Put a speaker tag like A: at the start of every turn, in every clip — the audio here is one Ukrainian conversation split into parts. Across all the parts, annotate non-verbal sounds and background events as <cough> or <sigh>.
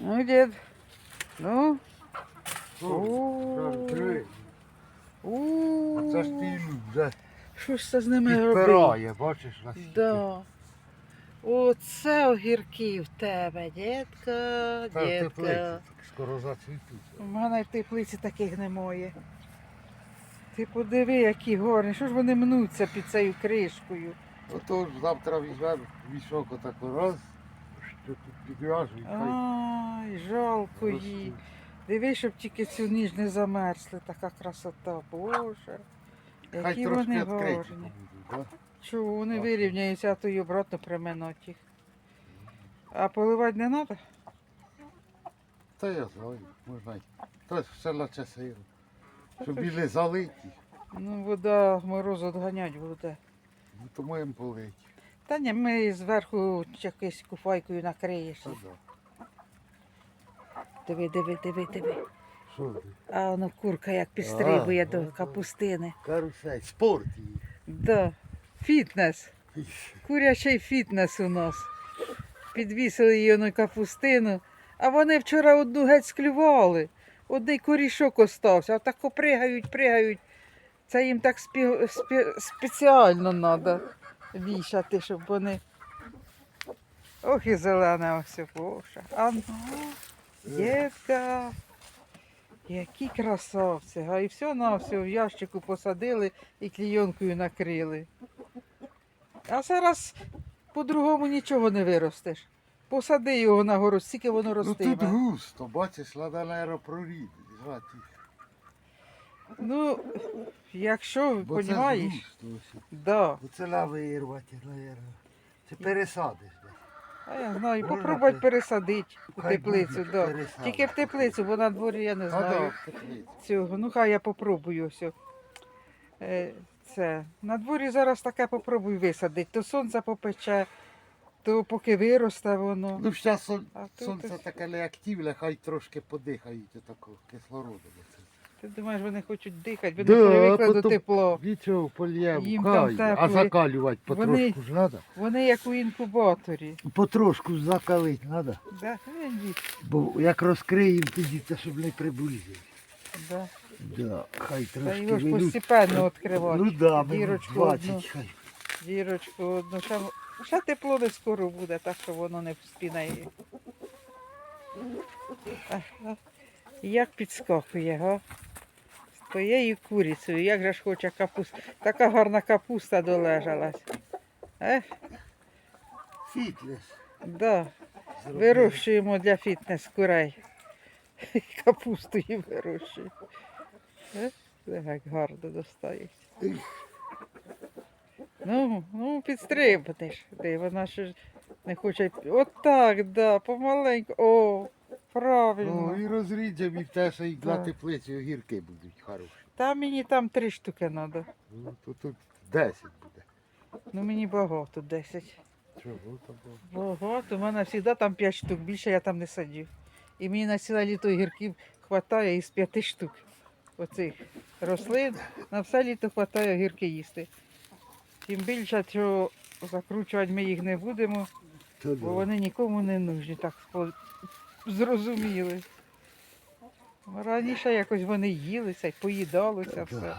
A: Ну, дід. Ну.
B: О,
A: О.
B: Це ж ти вже
A: Що ж це з ними робити?
B: підпирає, бачиш? наскільки.
A: Да. Оце огірки в тебе, дітка,
B: Та
A: дітка.
B: так скоро зацвітуть.
A: У мене в теплиці таких немає. Ти подиви, які горні. Що ж вони мнуться під цією кришкою?
B: Ото ж завтра візьмемо вішок отако раз, тут підв'яжу і хай.
A: Ай, жалко її.
B: ростуть.
A: Диви, щоб тільки цю ніж не замерзли. Така красота, Боже.
B: Хай
A: Які
B: трошки
A: вони
B: відкриті
A: гарні.
B: да?
A: Чого вони
B: Класно.
A: вирівняються, а то й обратно приминуть їх. А поливати не треба?
B: Та я знаю, можна й. Та ж все наче сиро. Щоб біли залиті,
A: Ну, вода мороз відганять буде.
B: ну то маємо полить.
A: Та ні, ми зверху якоюсь куфайкою накриєш.
B: Та да.
A: Диви, диви, диви, диви.
B: Що ти?
A: А воно курка як підстрибує до
B: ну,
A: капустини.
B: Карусель, спорт її.
A: Да. Фітнес. Курячий фітнес у нас. Підвісили її на капустину, а вони вчора одну геть склювали. Одний корішок остався, а так пригають, пригають. Це їм так спі... спі... спеціально треба вішати, щоб вони. Ох і зелене ось Боже. А ну, дівка. Які красавці. А і все на все в ящику посадили і клійонкою накрили. А зараз по-другому нічого не виростеш. Посади його на гору, скільки воно
B: Ну
A: ростиме.
B: тут густо, бачиш, треба аеропрорід. Звати.
A: Ну, якщо
B: Бо це
A: розумієш, да.
B: Оце треба вирвати, наверное. Це пересадиш. десь.
A: А я знаю,
B: Можна
A: попробуй
B: ти-
A: пересадити у
B: Хай
A: теплицю.
B: буде,
A: Да.
B: пересадиш.
A: Тільки в теплицю, бо на дворі я не знаю
B: в
A: цього. Ну хай я попробую все. Е, Це. На дворі зараз таке попробуй висадити. То сонце попече, то поки виросте воно.
B: Ну, зараз сон,
A: А тут
B: сонце таке неактивне, хай трошки подихають отако кислородом. оце.
A: Ти думаєш, вони хочуть дихати, вони
B: Да,
A: привикли до
B: потім-
A: тепла.
B: Нічого, польємо,
A: Їм тепло.
B: А закалювати
A: Вони-
B: потрошку ж треба.
A: Вони як у інкубаторі.
B: Потрошку закалити треба.
A: Да? Ні,
B: Бо як розкриємо, тоді це щоб не прибульзили.
A: Да.
B: Да, хай
A: Та
B: трошки
A: його ж
B: вилють.
A: постепенно відкривати.
B: Ну да, минут
A: Дірочку
B: 20
A: одну.
B: хай.
A: Дірочку одну. Ще, ще тепло не скоро буде, так що воно не спінає. А, а, Як підскакує, га? З твоєю курицею, як же ж хоче капуста. Така гарна капуста долежалась. Ех,
B: Фітнес.
A: да. Вирощуємо для фітнес курей. <laughs> Капусту їм вирощуємо. Як гарно достається. Ну, ну підстрибнеш. Де вона ще ж не хоче. Отак, да, помаленьку. О, правильно.
B: розріджемо і в те, що і на
A: Так.
B: теплиці огірки будуть хороші.
A: Та мені там три штуки треба.
B: Ну, то тут 10 буде.
A: Ну мені багато, 10.
B: Чого там? було?
A: Багато. У мене завжди там 5 штук, більше я там не садю. І мені на ціле літо огірків вистачає із 5 штук. Оцих рослин. На все літо вистачає огірки їсти. Тим більше, що закручувати ми їх не будемо,
B: Та
A: бо
B: да.
A: вони нікому не нужні, так спо- зрозуміли. Раніше якось вони їлися і поїдалося все.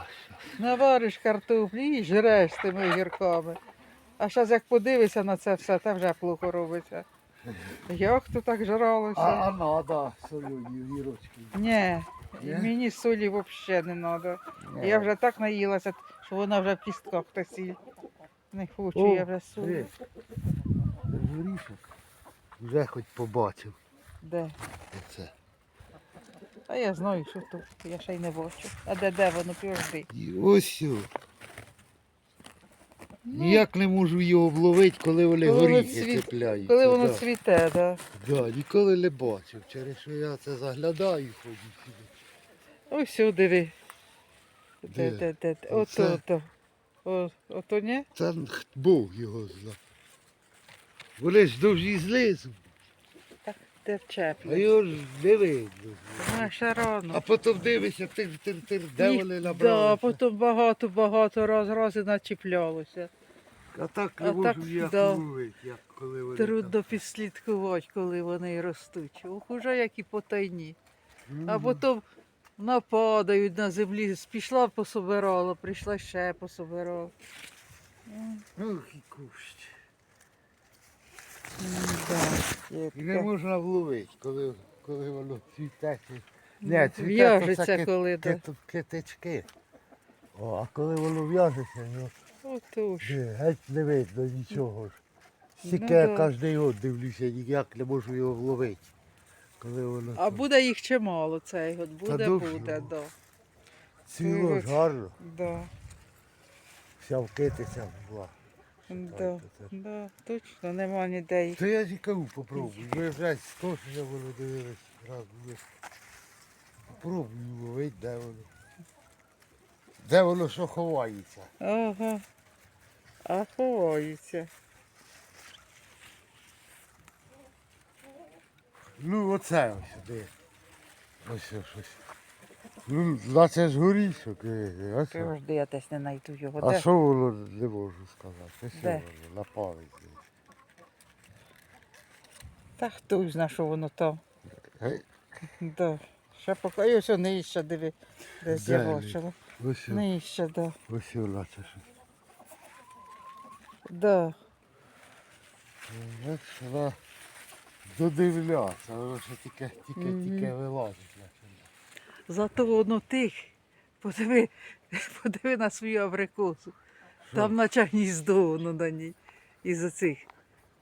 A: Навариш картоплі і жреш з тими огірками. А зараз як подивишся на це все, та вже плохо робиться. Як то так
B: А,
A: жралося?
B: а надо солені огірочки.
A: Ні,
B: Ні?
A: мені солі взагалі не треба. Я вже так наїлася, що вона вже в кістках та сіль. Не хочу,
B: О,
A: я вже солі.
B: Горішок. Вже хоч побачив.
A: Де?
B: Оце.
A: А я знаю, що тут. Я ще й не бачу. А де де воно півжди?
B: І ось. о.
A: Ну,
B: Ніяк не можу його вловити, коли вони
A: Коли воно
B: горіхи
A: цвіт-
B: цепляють.
A: Коли воно
B: да.
A: цвіте, да.
B: Да, ніколи не бачив. Через що я це заглядаю ходжу сюди.
A: Ось сюди диви. Де,
B: Де?
A: де, де, де.
B: Оце?
A: Ото, ото. О, ото ні?
B: Це х- Бог його зна. Вони ж довжі злизу,
A: Де
B: а його ж не видно.
A: А, ще рано.
B: Потім дивишся, тир, тир, тир, де
A: Їх-
B: вони
A: Да,
B: набрали.
A: потім багато-багато раз, раз і начіплялося.
B: А так
A: А
B: можу
A: так,
B: ніяк
A: да.
B: ловити, як коли вони
A: Трудно підслідкувати, коли вони ростуть. Ох, уже як і потайні.
B: там.
A: А потім нападають на землі. Пішла пособирала, прийшла ще пособирала.
B: Ох, і кущ. І не можна вловити, коли, коли воно цвіте.
A: Ну,
B: Не,
A: В'яжеться,
B: це
A: коли, да.
B: ки- китички. О, а коли воно в'яжеться, ну,
A: Отож.
B: де, геть не видно нічого ж. Стільки
A: Ну,
B: я
A: да.
B: кожен год дивлюся, ніяк не можу його вловити. Коли воно
A: А
B: там
A: буде їх чимало цей год. Буде,
B: дуже
A: буде, да.
B: цвіло ж гарно,
A: Да,
B: вся вкитися була.
A: Да, да, точно, нема ніде їх.
B: То я ж і кажу, попробуй. Ви вже скошення воно дивились раз були. Попробуй ловити, де воно. Де воно що ховається.
A: Ага. А ховаються.
B: Ну оце ось. Ось ось щось. Ну, наче ж горішок. е, е, а що?
A: Завжди я десь не знайду його.
B: А
A: Де?
B: що воно не можу сказати? Ось
A: Де?
B: воно на палець.
A: Та хто знає, що воно там.
B: Гей,
A: Да. Ще поки. І ось нижче, диви, десь
B: Де він?
A: бачила.
B: Ось, о-
A: Нижче, да.
B: ось о, наче щось.
A: Да.
B: Як ж вона додивлятися, воно ще тільки, тільки,
A: Мгм.
B: тільки вилазить. наче.
A: Зато воно тих. Подиви, <laughs> подиви на свою абрикосу. Там наче гніздо воно на ній. Із оцих.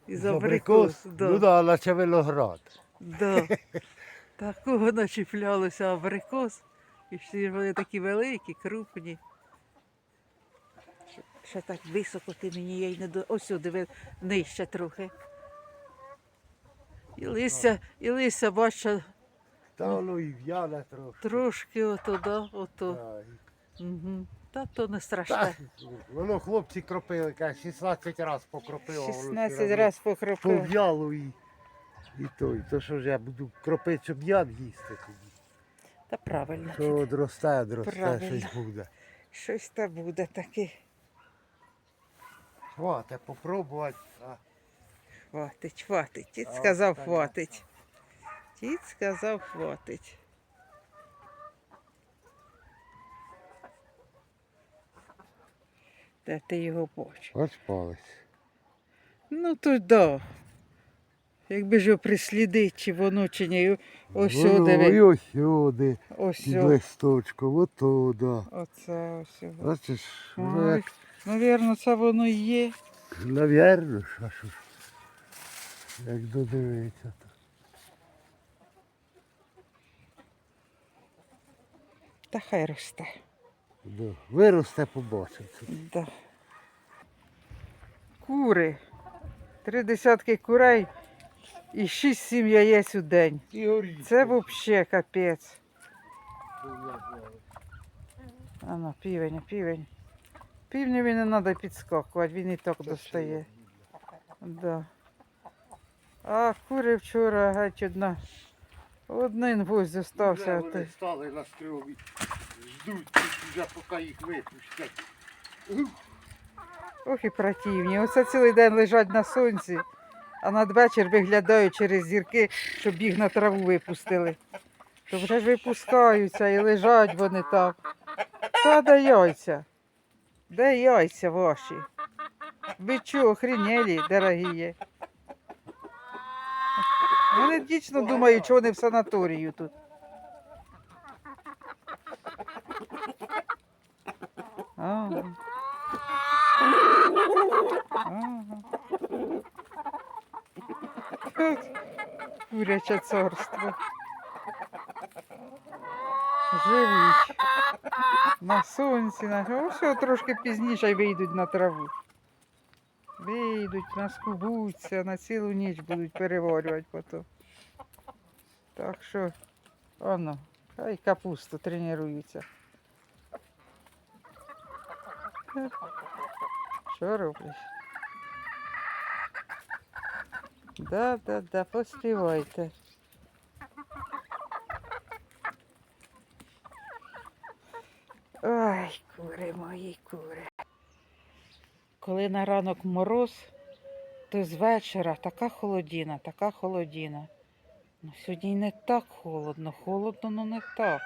A: Із абрикос. Да.
B: Ну да, наче виноград.
A: Да. <laughs> Такого начіплялося абрикос. І всі вони такі великі, крупні. Ще, так високо ти мені я й не до. Ось сюди ви нижче трохи. І листя, і листя, бачу,
B: Та воно і трохи.
A: трошки ото, да, ото.
B: Та, і-
A: Угу. Та то не
B: Та,
A: страшне.
B: воно хлопці кропили, каже, 16 разів покропило. воно
A: 16
B: все
A: разів покропив.
B: Пов'яло і, і той. То що ж я буду кропити, щоб яд їсти тоді.
A: Та правильно.
B: Що одросте, одросте,
A: Правильно.
B: щось буде.
A: Щось та буде таке.
B: Хвате, попробувати. А,
A: Хватить, хватить.
B: А,
A: сказав,
B: так,
A: хватить. Тіт сказав, хватить. Де ти його бачиш?
B: Ось палець.
A: Ну то да. Якби ж його прислідити, чи воно, чи ні. Ось сюди.
B: І
A: ви-
B: ось сюди,
A: Ось
B: під ото, да.
A: Оце ось.
B: Бачиш,
A: Ой,
B: як,
A: Навірно, це воно і є.
B: навірно, що ж. Як додивиться,
A: Та хай росте.
B: Да. Виросте, побачиться.
A: Да. Кури. Три десятки курей і шість-сім яєць у день. Це взагалі капець. А ну, півень, півень. Півневі не треба підскакувати, він і так достає. Да. А кури вчора геть одна. Один гвоздь зостався.
B: Вже вони
A: той.
B: стали на стрілі, ждуть, вже поки їх випустять.
A: Ох і противні. Оце цілий день лежать на сонці, а надвечір виглядають через зірки, щоб їх на траву випустили. То вже ж випускаються і лежать вони там. Та де яйця? Де яйця ваші? Ви чого, охренели, дорогі? Вони дійсно думають, що вони в санаторію тут. Куряче царство. Живуть. На сонці, на Ось що трошки пізніше вийдуть на траву. Вийдуть, наскубуться, на цілу ніч будуть переварювати потім. Так що, оно, хай капусту тренуються. Що роблять? Да, да, да, поспівайте. Ой, кури мої кури. Коли на ранок мороз, то з вечора така холодіна, така холодіна. Ну, сьогодні не так холодно, холодно, ну не так.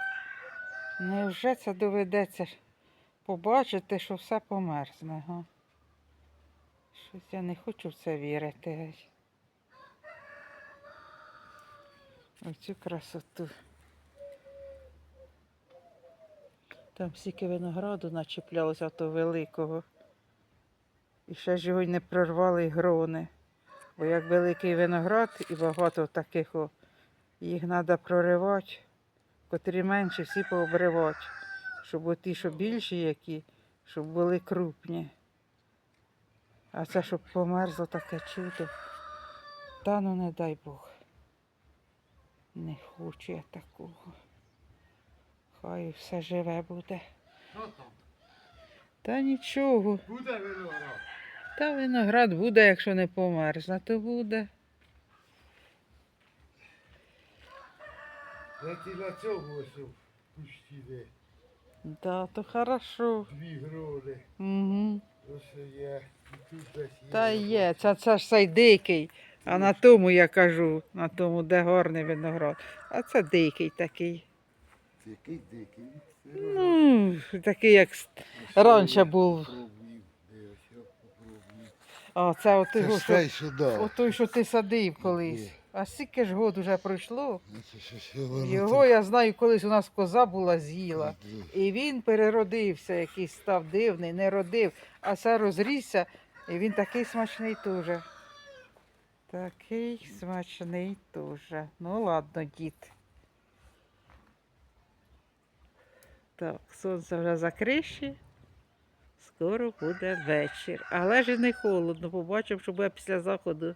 A: Невже це доведеться побачити, що все померзне, га? Щось я не хочу в це вірити. геть. Оцю красоту. Там стільки винограду начіплялося то великого. І ще ж його й не прорвали грони. Бо як великий виноград і багато таких, о, їх треба проривати, котрі менші, всі пообривати. Щоб оті, що більші які, щоб були крупні. А це щоб померзло таке чудо. Та ну не дай Бог. Не хочу я такого. Хай все живе буде. Та нічого.
C: Буде виноград.
A: Та виноград буде, якщо не померзне, то буде.
B: Як і на цьому ось кущі де
A: Да, то хорошо.
B: дві грони.
A: Угу.
B: Ось є. І тут десь є.
A: Та є, це, це ж цей дикий. А на тому я кажу, на тому, де гарний виноград. А це дикий такий.
B: Який дикий.
A: Ну, такий, як раніше був.
B: Попробую. Дивись, я попробую.
A: А це от
B: Це
A: його,
B: ж
A: що,
B: що дав.
A: от той, що ти садив колись.
B: Є.
A: А стільки ж год уже пройшло.
B: Ну, воно
A: Його я знаю, колись у нас коза була з'їла. І він переродився, якийсь став дивний, не родив, а це розрісся, і він такий смачний теж. Такий смачний теж. Ну ладно, дід. Так, сонце вже за криші. Скоро буде вечір. Але ж і не холодно. Побачимо, що буде після заходу